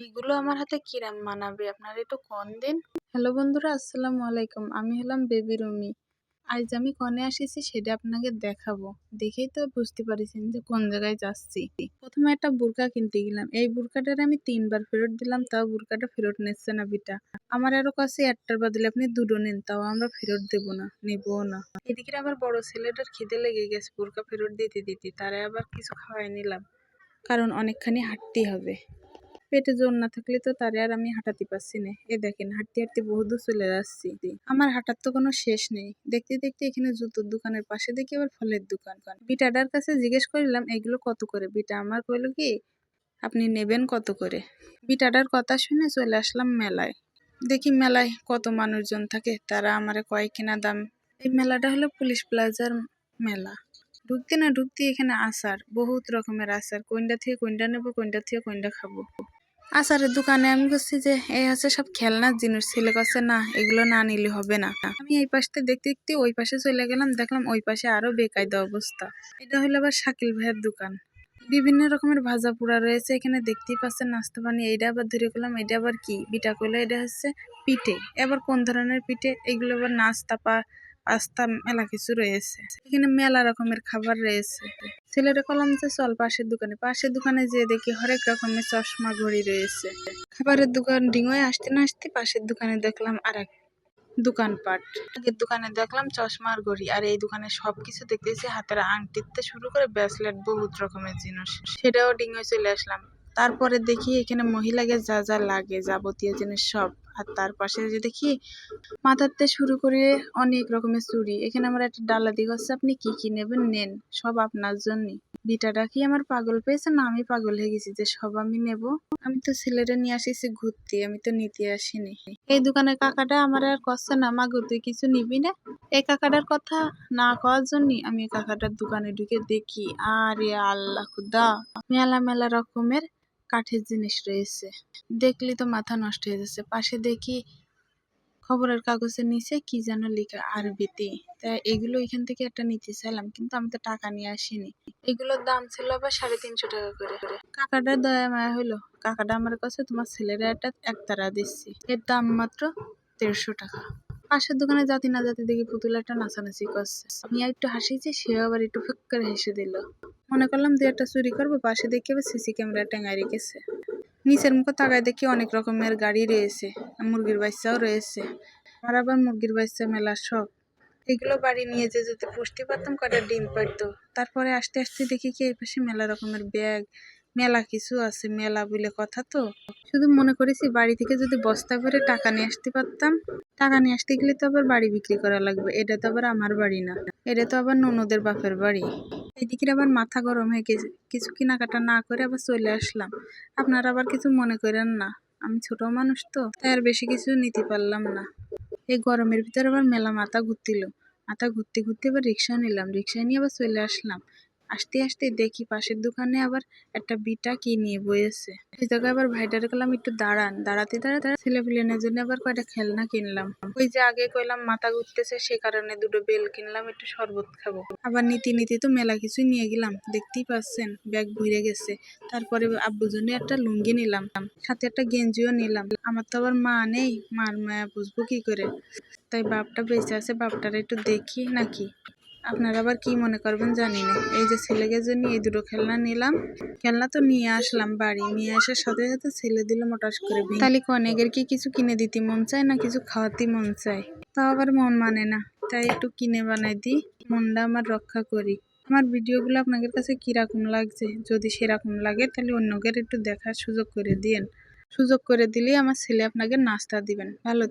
এগুলো আমার হাতে কিরাম মানাবে? আপনারা একটু কন দিন। হ্যালো বন্ধুরা, আসসালামু আলাইকুম। আমি হলাম বেবি রুমি। আজ আমি কনে আসিছি, সেটা আপনাকে দেখাবো। দেখেই তো বুঝতে পারিছেন যে কোন জায়গায় যাচ্ছি। প্রথমে একটা বুরকা কিনতে গেলাম। এই বুরকাটার আমি তিনবার ফেরত দিলাম, তাও বুরকাটা ফেরত নিচ্ছে না বিটা। আমার আরও কাছে একটার বদলে আপনি দুটো নেন, তাও আমরা ফেরত দেব না নেব না। এদিকে আবার বড় ছেলেটার খিদে লেগে গেছে, বুরকা ফেরত দিতে দিতে, তারা আবার কিছু খাওয়াই নিলাম, কারণ অনেকখানি হাঁটতে হবে। পেটে জোর না থাকলে তো তারে আর আমি হাঁটাতে পারছি না। এ দেখেন, হাঁটতে হাঁটতে বহু দূর চলে যাচ্ছি আমার হাঁটার তো কোনো শেষ নেই। দেখতে দেখতে এখানে জুতোর দোকানের পাশে দেখি আবার ফলের দোকান। বিটাডার কাছে জিজ্ঞেস করলাম, এগুলো কত করে? বিটা আমার কইলো কি, আপনি নেবেন কত করে? বিটাডার কথা শুনে চলে আসলাম মেলায়। দেখি মেলায় কত মানুষজন থাকে, তারা আমার কয় কিনা দাম। এই মেলাটা হলো পুলিশ প্লাজার মেলা। ঢুকতে না ঢুকতে এখানে আচার, বহুত রকমের আচার। কোনটা থেকে কোনটা নেব কোনটা থেকে কোনটা খাব। আচারের দোকানে আমি বলছি যে এই হচ্ছে সব খেলনার জিনিস ছেলে কাছে না, এগুলো না নিলে হবে না। আমি এই পাশটা দেখতে দেখতে ওই পাশে চলে গেলাম, দেখলাম ওই পাশে আরও বেকায়দা অবস্থা। এটা হলো আবার শাকিল ভাইয়ের দোকান। বিভিন্ন রকমের ভাজা পোড়া রয়েছে, এখানে দেখতেই পাচ্ছেন নাস্তা পানি, এইটা আবার ধরে করলাম এটা আবার কি? বিটা করলে এটা হচ্ছে পিঠে। এবার কোন ধরনের পিঠে? এগুলো আবার নাস্তা পা পাস্তা মেলা কিছু রয়েছে। এখানে মেলা রকমের খাবার রয়েছে। ছেলেটা কলাম যে চল পাশের দোকানে। পাশের দোকানে যে দেখি হরেক রকমের চশমা ঘড়ি রয়েছে। খাবারের দোকান ডিঙোয় আসতে না আসতে পাশের দোকানে দেখলাম আর এক দোকানপাট। আগের দোকানে দেখলাম চশমার ঘড়ি। আর এই দোকানে সবকিছু দেখতেছি হাতের আংটিতে শুরু করে ব্রেসলেট, বহুত রকমের জিনিস। সেটাও ডিঙোয় চলে আসলাম। তারপরে দেখি এখানে মহিলাকে যা যা লাগে যাবতীয় জিনিস সব। আর তার পাশে যে দেখি মাথাতে শুরু করে অনেক রকমের চুড়ি। এখানে আমার একটা ডালা দিকে হচ্ছে আপনি কি কি নেবেন নেন, সব আপনার জন্যই বিটাটা কি আমার পাগল পেয়েছে না আমি পাগল হয়ে গেছি যে সব আমি নেব? আমি তো ছেলেটা নিয়ে আসিছি ঘুরতে, আমি তো নিতে আসিনি। এই দোকানের কাকাটা আমার আর কষ্ট না, মাগো, তুই কিছু নিবি না? এই কাকাটার কথা না কওয়ার জন্য আমি কাকাটার দোকানে ঢুকে দেখি, আরে আল্লাহ, খুদা! মেলা মেলা রকমের কাঠের জিনিস রয়েছে। দেখলি তো মাথা নষ্ট হয়ে যাচ্ছে। পাশে দেখি খবরের কাগজের নিচে কি যেন লেখা আরবিতে। তাই এগুলো এখান থেকে একটা নিতে চাইলাম, কিন্তু আমি তো টাকা নিয়ে আসিনি। এগুলোর দাম ছিল আবার সাড়ে তিনশো টাকা করে। কাকাটার দয়া মায়া হইল। কাকাটা আমার কাছে তোমার ছেলেরা একটা একতারা দিচ্ছি। এর দাম মাত্র দেড়শো টাকা। পাশের দোকানে জাতি না জাতি দেখি পুতুল একটা নাচানাচি করছে। আমি একটু হাসিছি, সেও আবার একটু ফুক করে হেসে দিল। মনে করলাম দু একটা চুরি করব, পাশে দেখি আবার সিসি ক্যামেরা টেঙ্গাই রেখেছে। নিচের মুখে তাকায় দেখি অনেক রকমের গাড়ি রয়েছে মুরগির বাচ্চাও রয়েছে, আর আবার মুরগির বাচ্চা মেলা শখ এগুলো বাড়ি নিয়ে যে যদি পুষতে পারতাম কটা ডিম পারতো তারপরে আস্তে আস্তে দেখি কি এই পাশে মেলা রকমের ব্যাগ মেলা কিছু আছে, মেলা বলে কথা তো। শুধু মনে করেছি বাড়ি থেকে যদি বস্তা করে টাকা নিয়ে আসতে পারতাম। টাকা নিয়ে আসতে গেলে তো আবার বাড়ি বিক্রি করা লাগবে, এটা তো আবার আমার বাড়ি না। এটা তো আবার ননদের বাপের বাড়ি। এদিকে আবার মাথা গরম হয়ে গেছে, কিছু কেনাকাটা না করে আবার চলে আসলাম। আপনারা আবার কিছু মনে করেন না, আমি ছোট মানুষ তো, তাই আর বেশি কিছু নিতে পারলাম না। এই গরমের ভিতরে আবার মেলা মাথা ঘুরতিল। মাথা ঘুরতে ঘুরতে আবার রিক্সা নিলাম, রিক্সা নিয়ে আবার চলে আসলাম। আসতে আসতে দেখি পাশের দোকানে আবার একটা বিটা কি নিয়ে বয়েছে ওই জায়গায় আবার ভাইটারে কলাম একটু দাঁড়ান। দাঁড়াতে দাঁড়াতে ছেলে পিলেনের জন্য আবার কয়টা খেলনা কিনলাম। ওই যে আগে কইলাম মাথা ঘুরতেছে, সে কারণে দুটো বেল কিনলাম, একটু শরবত খাব। আবার নীতি নীতি তো মেলা কিছুই নিয়ে গেলাম, দেখতেই পাচ্ছেন, ব্যাগ ভরে গেছে। তারপরে আব্বু জন্য একটা লুঙ্গি নিলাম, সাথে একটা গেঞ্জিও নিলাম। আমার তো আবার মা নেই, মার মায়া বুঝব কি করে? তাই বাপটা বেঁচে আছে, বাপটার একটু দেখি নাকি। আপনারা আবার কি মনে করবেন জানি না। এই যে ছেলেকে জন্য এই দুটো খেলনা নিলাম। খেলনা তো নিয়ে আসলাম, বাড়ি নিয়ে আসার সাথে সাথে ছেলে দিল মোটাস করে তাহলে অনেকের কি কিছু কিনে দিতে মন চায় না কিছু খাওয়াতে মন চায়? তাও আবার মন মানে না। তাই একটু কিনে বানাই দিই, মনটা আমার রক্ষা করি। আমার ভিডিওগুলো আপনাদের কাছে কীরকম লাগছে? যদি সেরকম লাগে তাহলে অন্যকে একটু দেখার সুযোগ করে দিন সুযোগ করে দিলেই আমার ছেলে আপনাকে নাস্তা দিবেন। ভালো